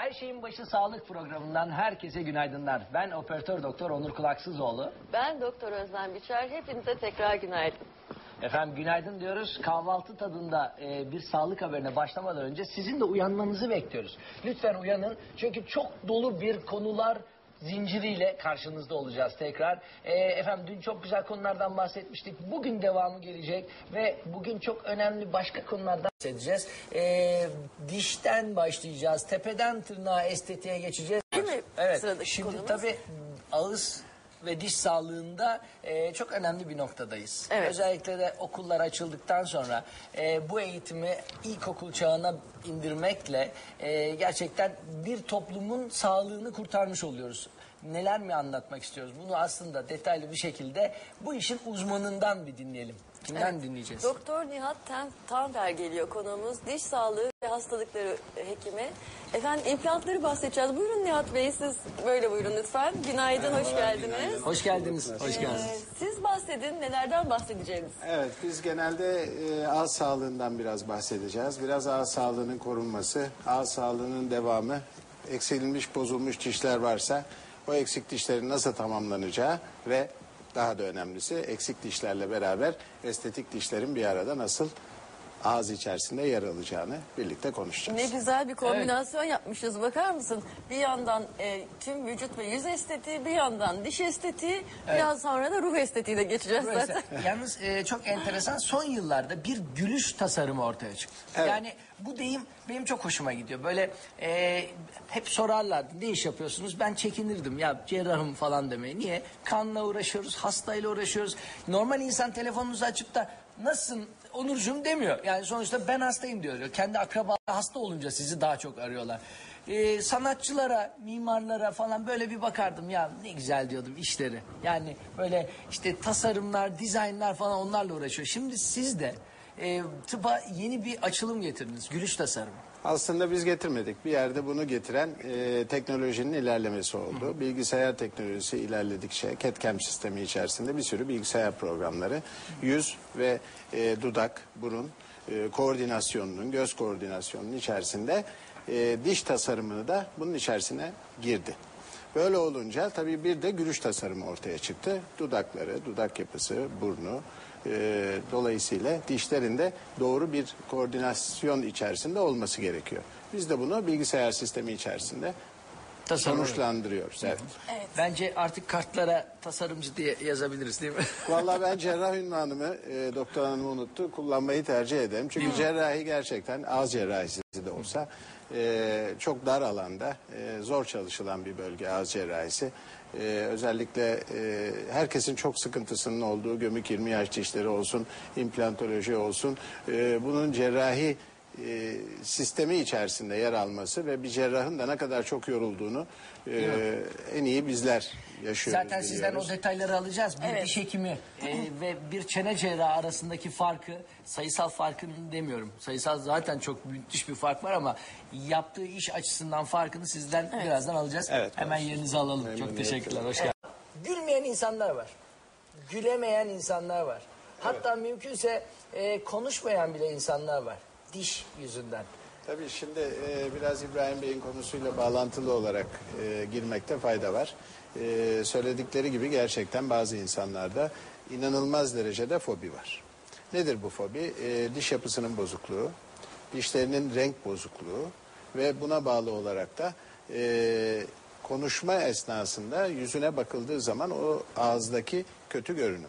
Her şeyin başı sağlık programından herkese günaydınlar. Ben operatör doktor Onur Kulaksızoğlu. Ben Doktor Özlem Biçer. Hepinize tekrar günaydın. Efendim günaydın diyoruz. Kahvaltı tadında e, bir sağlık haberine başlamadan önce sizin de uyanmanızı bekliyoruz. Lütfen uyanın çünkü çok dolu bir konular zinciriyle karşınızda olacağız tekrar. E, efendim dün çok güzel konulardan bahsetmiştik. Bugün devamı gelecek ve bugün çok önemli başka konulardan bahsedeceğiz. E, dişten başlayacağız. Tepeden tırnağa estetiğe geçeceğiz. Değil mi Evet. sıradaki Şimdi konumuz? tabii ağız ve diş sağlığında e, çok önemli bir noktadayız. Evet. Özellikle de okullar açıldıktan sonra e, bu eğitimi ilkokul çağına indirmekle e, gerçekten bir toplumun sağlığını kurtarmış oluyoruz. Neler mi anlatmak istiyoruz? Bunu aslında detaylı bir şekilde bu işin uzmanından bir dinleyelim. Kimden Evet. dinleyeceğiz? Doktor Nihat Ten Tanver geliyor konuğumuz. Diş sağlığı ve hastalıkları hekimi. Efendim implantları bahsedeceğiz. Buyurun Nihat Bey siz böyle buyurun lütfen. Günaydın, hoş geldiniz. Hoş geldiniz. Hoş Ee, geldiniz. siz bahsedin nelerden bahsedeceğiniz? Evet, biz genelde e, ağız sağlığından biraz bahsedeceğiz. Biraz ağız sağlığının korunması, ağız sağlığının devamı, eksilmiş, bozulmuş dişler varsa o eksik dişlerin nasıl tamamlanacağı ve daha da önemlisi eksik dişlerle beraber estetik dişlerin bir arada nasıl ağız içerisinde yer alacağını birlikte konuşacağız. Ne güzel bir kombinasyon yapmışız bakar mısın? Bir yandan e, tüm vücut ve yüz estetiği, bir yandan diş estetiği, biraz sonra da ruh estetiğine geçeceğiz Burası- zaten. Yalnız e, çok enteresan son yıllarda bir gülüş tasarımı ortaya çıktı. Evet. Yani bu deyim benim çok hoşuma gidiyor. Böyle e, hep sorarlardı ne iş yapıyorsunuz? Ben çekinirdim ya cerrahım falan demeye. Niye? Kanla uğraşıyoruz, hastayla uğraşıyoruz. Normal insan telefonunuzu açıp da nasılsın Onurcuğum demiyor. Yani sonuçta ben hastayım diyor. Kendi akraba hasta olunca sizi daha çok arıyorlar. Ee, sanatçılara, mimarlara falan böyle bir bakardım ya ne güzel diyordum işleri. Yani böyle işte tasarımlar, dizaynlar falan onlarla uğraşıyor. Şimdi siz de e, tıpa yeni bir açılım getirdiniz. Gülüş tasarımı. Aslında biz getirmedik. Bir yerde bunu getiren e, teknolojinin ilerlemesi oldu. Bilgisayar teknolojisi ilerledikçe CAD-CAM sistemi içerisinde bir sürü bilgisayar programları yüz ve e, dudak, burun e, koordinasyonunun, göz koordinasyonunun içerisinde e, diş tasarımını da bunun içerisine girdi. Böyle olunca tabii bir de gülüş tasarımı ortaya çıktı. Dudakları, dudak yapısı, burnu, e, dolayısıyla dişlerin de doğru bir koordinasyon içerisinde olması gerekiyor. Biz de bunu bilgisayar sistemi içerisinde Tasarım. sonuçlandırıyoruz. Evet. Bence artık kartlara tasarımcı diye yazabiliriz değil mi? Vallahi ben cerrah ünvanımı e, doktor hanım unuttu kullanmayı tercih ederim. Çünkü cerrahi gerçekten ağız cerrahisi de olsa e, çok dar alanda e, zor çalışılan bir bölge ağız cerrahisi. E, özellikle e, herkesin çok sıkıntısının olduğu gömük 20 yaş dişleri olsun, implantoloji olsun. E, bunun cerrahi e, sistemi içerisinde yer alması ve bir cerrahın da ne kadar çok yorulduğunu e, en iyi bizler yaşıyoruz. Zaten sizden o detayları alacağız. Bir Evet. diş hekimi e, ve bir çene cerrahı arasındaki farkı, sayısal farkını demiyorum. Sayısal zaten çok müthiş bir fark var ama yaptığı iş açısından farkını sizden birazdan alacağız. Evet, Hemen yerinizi alalım. Çok Memnuniyetle. teşekkürler. Hoş geldiniz. Gülmeyen insanlar var. Gülemeyen insanlar var. Hatta mümkünse e, konuşmayan bile insanlar var. Diş yüzünden. Tabii şimdi e, biraz İbrahim Bey'in konusuyla bağlantılı olarak e, girmekte fayda var. E, söyledikleri gibi gerçekten bazı insanlarda inanılmaz derecede fobi var. Nedir bu fobi? E, diş yapısının bozukluğu, dişlerinin renk bozukluğu ve buna bağlı olarak da e, konuşma esnasında yüzüne bakıldığı zaman o ağızdaki kötü görünüm.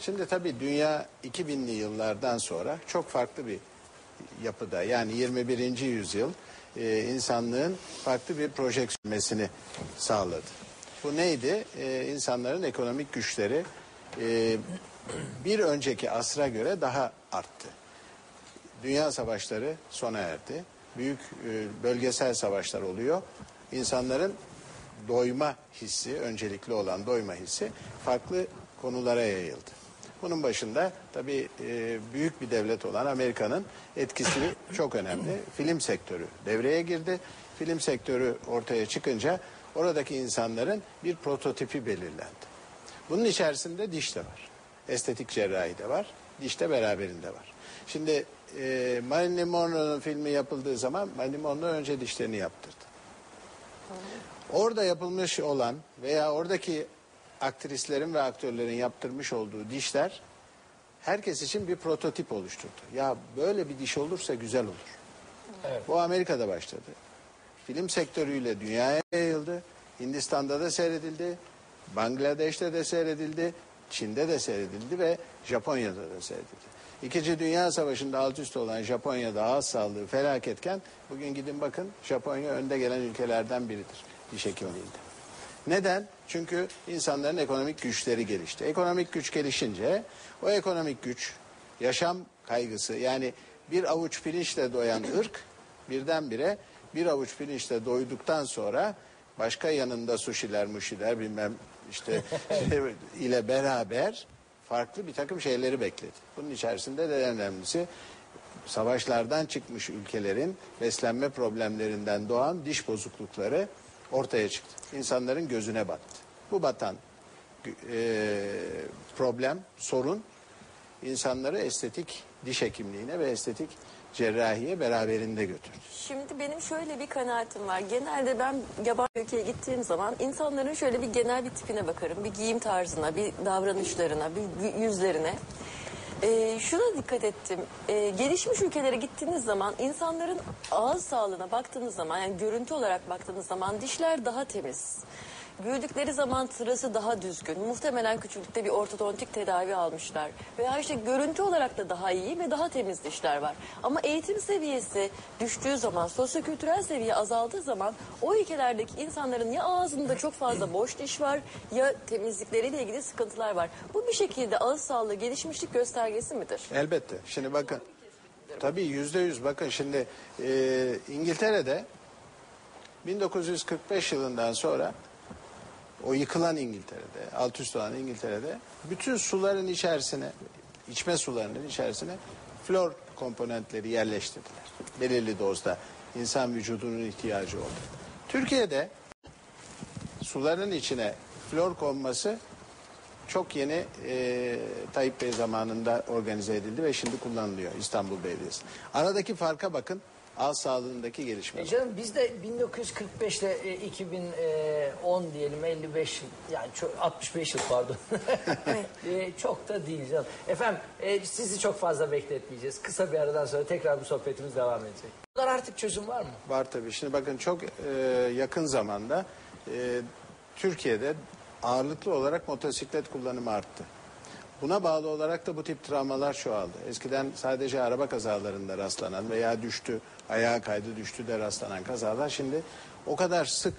Şimdi tabii dünya 2000'li yıllardan sonra çok farklı bir yapıda yani 21. yüzyıl e, insanlığın farklı bir projeksiyonmesini sağladı. Bu neydi? E, insanların ekonomik güçleri e, bir önceki asra göre daha arttı. Dünya savaşları sona erdi. Büyük e, bölgesel savaşlar oluyor. İnsanların doyma hissi, öncelikli olan doyma hissi farklı konulara yayıldı. Bunun başında tabii e, büyük bir devlet olan Amerika'nın etkisi çok önemli. Film sektörü devreye girdi. Film sektörü ortaya çıkınca oradaki insanların bir prototipi belirlendi. Bunun içerisinde diş de var. Estetik cerrahi de var. Diş de beraberinde var. Şimdi e, Marilyn Monroe'nun filmi yapıldığı zaman Marilyn Monroe önce dişlerini yaptırdı. Orada yapılmış olan veya oradaki aktrislerin ve aktörlerin yaptırmış olduğu dişler herkes için bir prototip oluşturdu. Ya böyle bir diş olursa güzel olur. Evet. Bu Amerika'da başladı. Film sektörüyle dünyaya yayıldı. Hindistan'da da seyredildi. Bangladeş'te de seyredildi. Çin'de de seyredildi ve Japonya'da da seyredildi. İkinci Dünya Savaşı'nda alt üst olan Japonya'da ağız sağlığı felaketken bugün gidin bakın Japonya önde gelen ülkelerden biridir diş hekimliğinde. Neden? Çünkü insanların ekonomik güçleri gelişti. Ekonomik güç gelişince o ekonomik güç yaşam kaygısı yani bir avuç pirinçle doyan ırk birdenbire bir avuç pirinçle doyduktan sonra başka yanında suşiler muşiler bilmem işte ile beraber farklı bir takım şeyleri bekledi. Bunun içerisinde de en önemlisi savaşlardan çıkmış ülkelerin beslenme problemlerinden doğan diş bozuklukları ortaya çıktı. İnsanların gözüne battı. Bu batan e, problem, sorun insanları estetik diş hekimliğine ve estetik cerrahiye beraberinde götürdü. Şimdi benim şöyle bir kanaatim var. Genelde ben yabancı ülkeye gittiğim zaman insanların şöyle bir genel bir tipine bakarım. Bir giyim tarzına, bir davranışlarına, bir yüzlerine. Ee, şuna dikkat ettim. Ee, gelişmiş ülkelere gittiğiniz zaman insanların ağız sağlığına baktığınız zaman yani görüntü olarak baktığınız zaman dişler daha temiz. Büyüdükleri zaman sırası daha düzgün. Muhtemelen küçüklükte bir ortodontik tedavi almışlar. Veya işte görüntü olarak da daha iyi ve daha temiz dişler var. Ama eğitim seviyesi düştüğü zaman, sosyokültürel seviye azaldığı zaman o ülkelerdeki insanların ya ağzında çok fazla boş diş var ya temizlikleriyle ilgili sıkıntılar var. Bu bir şekilde ağız sağlığı gelişmişlik göstergesi midir? Elbette. Şimdi bakın. Tabii yüzde yüz. Bakın şimdi e, İngiltere'de 1945 yılından sonra o yıkılan İngiltere'de, alt üst olan İngiltere'de bütün suların içerisine, içme sularının içerisine flor komponentleri yerleştirdiler. Belirli dozda insan vücudunun ihtiyacı oldu. Türkiye'de suların içine flor konması çok yeni e, Tayyip Bey zamanında organize edildi ve şimdi kullanılıyor İstanbul Belediyesi. Aradaki farka bakın. Ağız sağlığındaki gelişme. E canım biz de 1945 ile e, 2010 diyelim 55 yıl yani çok, 65 yıl pardon. E, çok da değil canım. Efendim e, sizi çok fazla bekletmeyeceğiz. Kısa bir aradan sonra tekrar bu sohbetimiz devam edecek. Bunlar artık çözüm var mı? Var tabii. Şimdi bakın çok e, yakın zamanda e, Türkiye'de ağırlıklı olarak motosiklet kullanımı arttı. Buna bağlı olarak da bu tip travmalar çoğaldı. Eskiden sadece araba kazalarında rastlanan veya düştü, ayağa kaydı düştü de rastlanan kazalar şimdi o kadar sık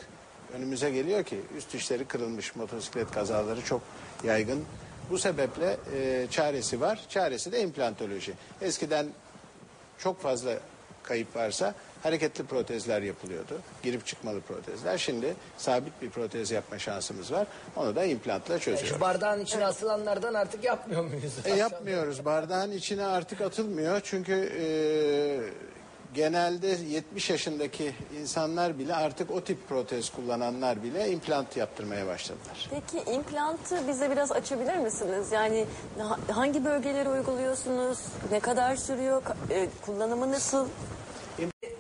önümüze geliyor ki üst dişleri kırılmış motosiklet kazaları çok yaygın. Bu sebeple e, çaresi var. Çaresi de implantoloji. Eskiden çok fazla kayıp varsa hareketli protezler yapılıyordu. Girip çıkmalı protezler. Şimdi sabit bir protez yapma şansımız var. Onu da implantla çözüyoruz. Şu bardağın içine asılanlardan artık yapmıyor muyuz? E, yapmıyoruz. Bardağın içine artık atılmıyor. Çünkü e, genelde 70 yaşındaki insanlar bile artık o tip protez kullananlar bile implant yaptırmaya başladılar. Peki implantı bize biraz açabilir misiniz? Yani ha- hangi bölgeleri uyguluyorsunuz? Ne kadar sürüyor? Ka- e, kullanımı nasıl?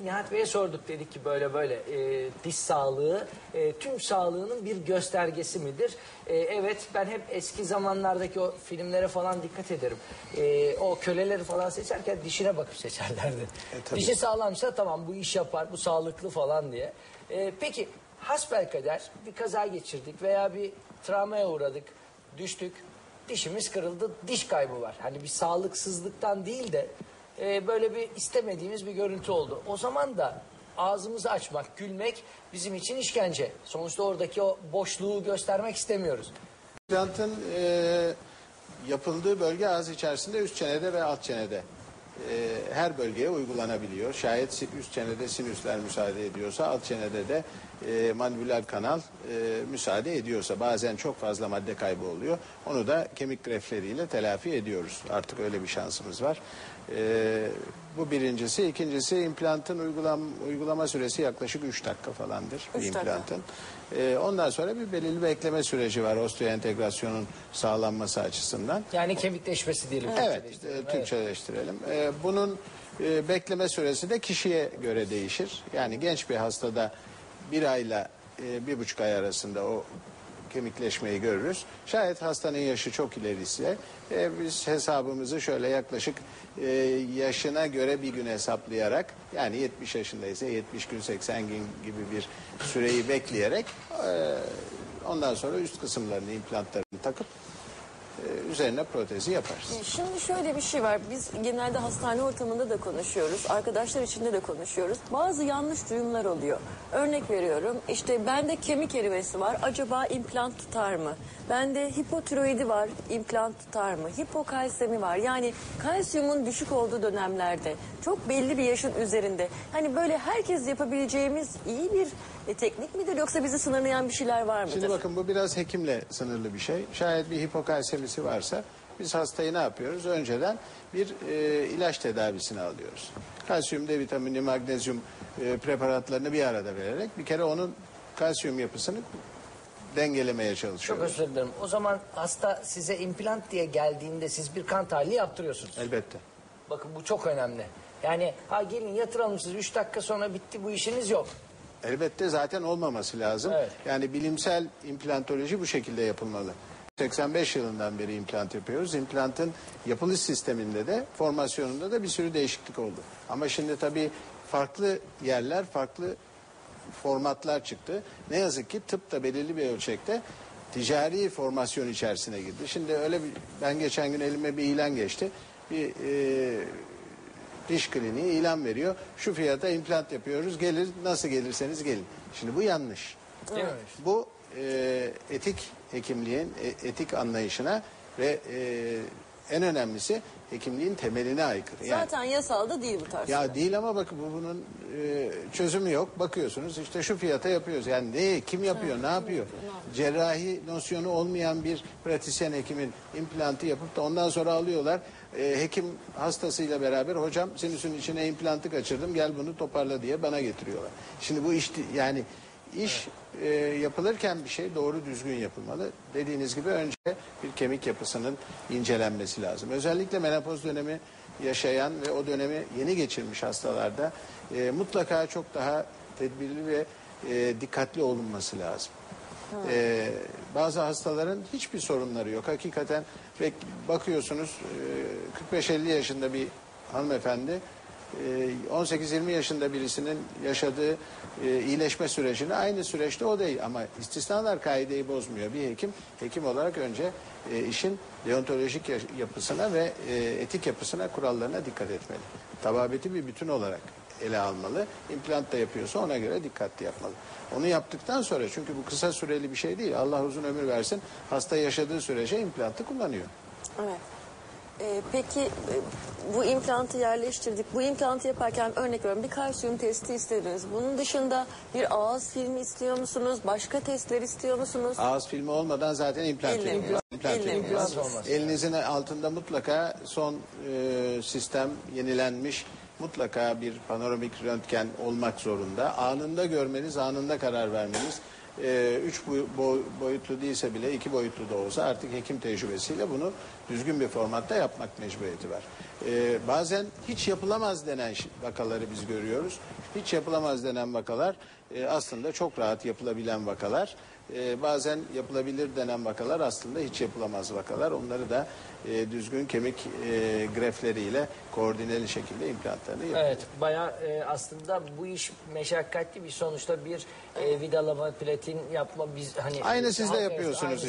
Nihat Bey'e sorduk dedik ki böyle böyle e, diş sağlığı e, tüm sağlığının bir göstergesi midir? E, evet ben hep eski zamanlardaki o filmlere falan dikkat ederim. E, o köleleri falan seçerken dişine bakıp seçerlerdi. tabii. Dişi sağlamsa tamam bu iş yapar bu sağlıklı falan diye. E, peki hasbelkader bir kaza geçirdik veya bir travmaya uğradık düştük dişimiz kırıldı diş kaybı var. Hani bir sağlıksızlıktan değil de e, böyle bir istemediğimiz bir görüntü oldu. O zaman da ağzımızı açmak, gülmek bizim için işkence. Sonuçta oradaki o boşluğu göstermek istemiyoruz. İmplantın e, yapıldığı bölge ağız içerisinde üst çenede ve alt çenede. E, her bölgeye uygulanabiliyor. Şayet üst çenede sinüsler müsaade ediyorsa alt çenede de e, mandibüler kanal e, müsaade ediyorsa bazen çok fazla madde kaybı oluyor. Onu da kemik grefleriyle telafi ediyoruz. Artık öyle bir şansımız var. E, bu birincisi. ikincisi implantın uygulam, uygulama süresi yaklaşık 3 dakika falandır. Üç dakika. implantın. E, ondan sonra bir belirli bekleme süreci var osteoentegrasyonun sağlanması açısından. Yani kemikleşmesi diyelim. Evet, Türkçeleştirelim. e, Türkçeleştirelim. E, bunun e, bekleme süresi de kişiye göre değişir. Yani genç bir hastada bir ayla e, bir buçuk ay arasında o kemikleşmeyi görürüz. Şayet hastanın yaşı çok ileriyse e, biz hesabımızı şöyle yaklaşık e, yaşına göre bir gün hesaplayarak yani 70 yaşındaysa 70 gün 80 gün gibi bir süreyi bekleyerek e, ondan sonra üst kısımlarını implantlarını takıp e, üzerine protezi yaparız. Şimdi şöyle bir şey var. Biz genelde hastane ortamında da konuşuyoruz. Arkadaşlar içinde de konuşuyoruz. Bazı yanlış duyumlar oluyor. Örnek veriyorum. İşte bende kemik erimesi var. Acaba implant tutar mı? Bende hipotiroidi var. implant tutar mı? Hipokalsemi var. Yani kalsiyumun düşük olduğu dönemlerde çok belli bir yaşın üzerinde. Hani böyle herkes yapabileceğimiz iyi bir e, teknik midir yoksa bizi sınırlayan bir şeyler var mıdır? Şimdi bakın bu biraz hekimle sınırlı bir şey. Şayet bir hipokalsemisi varsa biz hastayı ne yapıyoruz? Önceden bir e, ilaç tedavisini alıyoruz. Kalsiyum, D vitamini, magnezyum e, preparatlarını bir arada vererek bir kere onun kalsiyum yapısını dengelemeye Çok çalışıyoruz. özür dilerim. O zaman hasta size implant diye geldiğinde siz bir kan tahlili yaptırıyorsunuz. Elbette. Bakın bu çok önemli. Yani ha gelin yatıralım siz 3 dakika sonra bitti bu işiniz yok. Elbette zaten olmaması lazım. Evet. Yani bilimsel implantoloji bu şekilde yapılmalı. 85 yılından beri implant yapıyoruz. İmplantın yapılış sisteminde de formasyonunda da bir sürü değişiklik oldu. Ama şimdi tabii farklı yerler, farklı formatlar çıktı. Ne yazık ki tıp da belirli bir ölçekte ticari formasyon içerisine girdi. Şimdi öyle bir, ben geçen gün elime bir ilan geçti. Bir e, diş kliniği ilan veriyor. Şu fiyata implant yapıyoruz. Gelir nasıl gelirseniz gelin. Şimdi bu yanlış. Mi? Bu e, etik hekimliğin e, etik anlayışına ve e, en önemlisi hekimliğin temeline aykırı. Yani, Zaten yasalda değil bu tarz. ya değil ama bakın bu bunun e, çözümü yok. Bakıyorsunuz işte şu fiyata yapıyoruz. Yani ne kim yapıyor, ne yapıyor? Cerrahi nosyonu olmayan bir pratisyen hekimin implantı yapıp da ondan sonra alıyorlar. E, hekim hastasıyla beraber hocam sinüsün içine implantı kaçırdım gel bunu toparla diye bana getiriyorlar. Şimdi bu iş yani iş e, yapılırken bir şey doğru düzgün yapılmalı. Dediğiniz gibi önce bir kemik yapısının incelenmesi lazım. Özellikle menopoz dönemi yaşayan ve o dönemi yeni geçirmiş hastalarda e, mutlaka çok daha tedbirli ve e, dikkatli olunması lazım. E, bazı hastaların hiçbir sorunları yok. Hakikaten ve bakıyorsunuz e, 45-50 yaşında bir hanımefendi 18-20 yaşında birisinin yaşadığı e, iyileşme sürecini aynı süreçte o değil ama istisnalar kaideyi bozmuyor. Bir hekim hekim olarak önce e, işin deontolojik ya- yapısına ve e, etik yapısına kurallarına dikkat etmeli. Tababeti bir bütün olarak ele almalı. İmplant da yapıyorsa ona göre dikkatli yapmalı. Onu yaptıktan sonra çünkü bu kısa süreli bir şey değil. Allah uzun ömür versin. Hasta yaşadığı sürece implantı kullanıyor. Evet. Ee, peki e, bu implantı yerleştirdik. Bu implantı yaparken örnek veriyorum bir kalsiyum testi istediniz. Bunun dışında bir ağız filmi istiyor musunuz? Başka testler istiyor musunuz? Ağız filmi olmadan zaten implant Elle. yapıyoruz. İmplant Elle. yapıyoruz. İmplant olmaz. Elinizin altında mutlaka son e, sistem yenilenmiş mutlaka bir panoramik röntgen olmak zorunda. Anında görmeniz, anında karar vermeniz. E, üç boy- boy- boyutlu değilse bile iki boyutlu da olsa artık hekim tecrübesiyle bunu düzgün bir formatta yapmak mecburiyeti var. E, bazen hiç yapılamaz denen vakaları biz görüyoruz. Hiç yapılamaz denen vakalar e, aslında çok rahat yapılabilen vakalar. E, bazen yapılabilir denen vakalar aslında hiç yapılamaz vakalar. Onları da e, düzgün kemik e, grefleriyle koordineli şekilde implantlarını yapıyoruz. Evet bayağı e, aslında bu iş meşakkatli bir sonuçta bir e, vidalama, platin yapma biz hani Aynı siz de yapıyorsunuz. Aynı